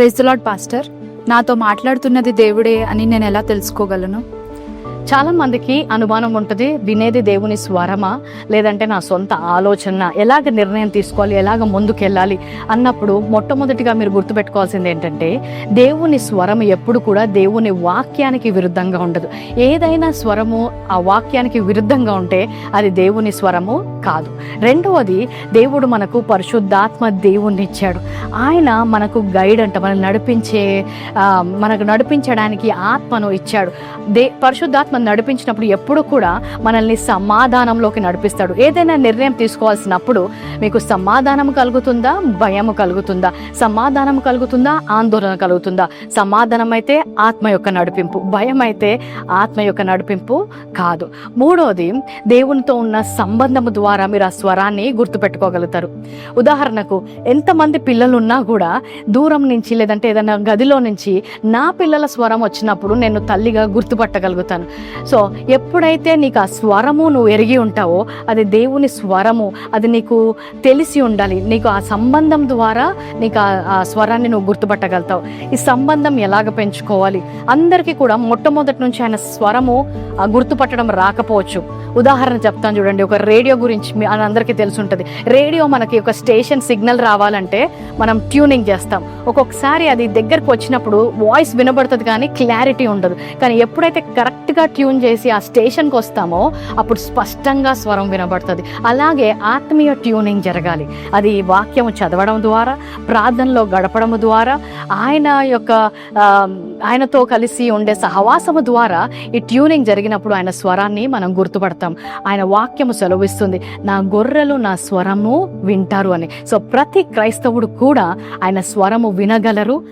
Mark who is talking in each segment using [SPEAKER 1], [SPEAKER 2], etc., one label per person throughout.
[SPEAKER 1] Praise lord pastor నాతో మాట్లాడుతున్నది దేవుడే అని నేను ఎలా తెలుసుకోగలను?
[SPEAKER 2] చాలా మందికి అనుమానం ఉంటుంది వినేది దేవుని స్వరమా? లేదంటే నా సొంత ఆలోచన ఎలాగ నిర్ణయం తీసుకోవాలి ఎలాగ ముందుకెళ్ళాలి అన్నప్పుడు మొట్టమొదటిగా మీరు గుర్తుపెట్టుకోవాల్సింది ఏంటంటే దేవుని స్వరం ఎప్పుడు కూడా దేవుని వాక్యానికి విరుద్ధంగా ఉండదు. ఏదైనా స్వరము ఆ వాక్యానికి విరుద్ధంగా ఉంటే అది దేవుని స్వరము కాదు. రెండవది దేవుడు మనకు పరిశుద్ధాత్మ దేవుణ్ణి ఇచ్చాడు ఆయన మనకు గైడ్ అంట మనం నడిపించే మనకు నడిపించడానికి ఆత్మను ఇచ్చాడు. దే పరిశుద్ధాత్మ నడిపించినప్పుడు ఎప్పుడు కూడా మనల్ని సమాధానంలోకి నడిపిస్తాడు. ఏదైనా నిర్ణయం తీసుకోవాల్సినప్పుడు మీకు సమాధానం కలుగుతుందా? భయము కలుగుతుందా? సమాధానం కలుగుతుందా? ఆందోళన కలుగుతుందా? సమాధానం అయితే ఆత్మ యొక్క నడిపింపు భయం అయితే ఆత్మ యొక్క నడిపింపు కాదు. మూడోది దేవునితో ఉన్న సంబంధము ద్వారా మీరు ఆ స్వరాన్ని గుర్తుపెట్టుకోగలుగుతారు. ఉదాహరణకు ఎంతమంది పిల్లలు ఉన్నా కూడా దూరం నుంచి లేదంటే ఏదైనా గదిలో నుంచి నా పిల్లల స్వరం వచ్చినప్పుడు నేను తల్లిగా గుర్తుపట్టగలుగుతాను. సో ఎప్పుడైతే నీకు ఆ స్వరము నువ్వు ఎరిగి ఉంటావో అది దేవుని స్వరము అది నీకు తెలిసి ఉండాలి. నీకు ఆ సంబంధం ద్వారా నీకు ఆ- ఆ స్వరాన్ని నువ్వు గుర్తుపట్టగలుగుతావు. ఈ సంబంధం ఎలాగ పెంచుకోవాలి? అందరికీ కూడా మొట్టమొదటి నుంచి ఆయన స్వరము గుర్తుపట్టడం రాకపోవచ్చు. ఉదాహరణ చెప్తాను చూడండి ఒక రేడియో గురించి మీ అందరికీ తెలుసుంటుంది. రేడియో మనకి ఒక స్టేషన్ సిగ్నల్ రావాలంటే మనం ట్యూనింగ్ చేస్తాం. ఒక్కొక్కసారి అది దగ్గరకు వచ్చినప్పుడు వాయిస్ వినబడుతుంది కానీ క్లారిటీ ఉండదు. కానీ ఎప్పుడైతే కరెక్ట్గా ట్యూన్ చేసి ఆ స్టేషన్కి వస్తామో అప్పుడు స్పష్టంగా స్వరం వినబడుతుంది. అలాగే ఆత్మీయ ట్యూనింగ్ జరగాలి. అది వాక్యము చదవడం ద్వారా ప్రార్థనలో గడపడం ద్వారా ఆయన యొక్క ఆయనతో కలిసి ఉండే సహవాసము ద్వారా ఈ ట్యూనింగ్ జరిగినప్పుడు ఆయన స్వరాన్ని మనం గుర్తుపడతాం. ఆయన వాక్యము సెలవిస్తుంది. నా గొర్రెలు నా స్వరము వింటారు అని. సో ప్రతి క్రైస్తవుడు కూడా ఆయన స్వరము వినగలరు.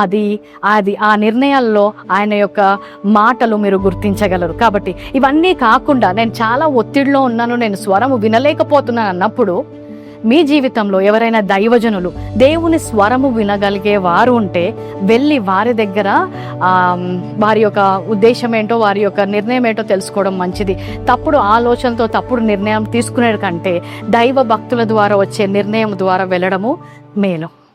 [SPEAKER 2] అది అది ఆ నిర్ణయాల్లో ఆయన యొక్క మాటలు మీరు గుర్తించగలరు. కాబట్టి ఇవన్నీ కాకుండా నేను చాలా ఒత్తిడిలో ఉన్నాను నేను స్వరము వినలేకపోతున్నాను అన్నప్పుడు మీ జీవితంలో ఎవరైనా దైవజనులు దేవుని స్వరము వినగలిగే వారు ఉంటే వెళ్ళి వారి దగ్గర వారి యొక్క ఉద్దేశం ఏంటో వారి యొక్క నిర్ణయం ఏంటో తెలుసుకోవడం మంచిది. తప్పుడు ఆలోచనతో తప్పుడు నిర్ణయం తీసుకునే కంటే దైవ భక్తుల ద్వారా వచ్చే నిర్ణయం ద్వారా వెళ్ళడము మేలు.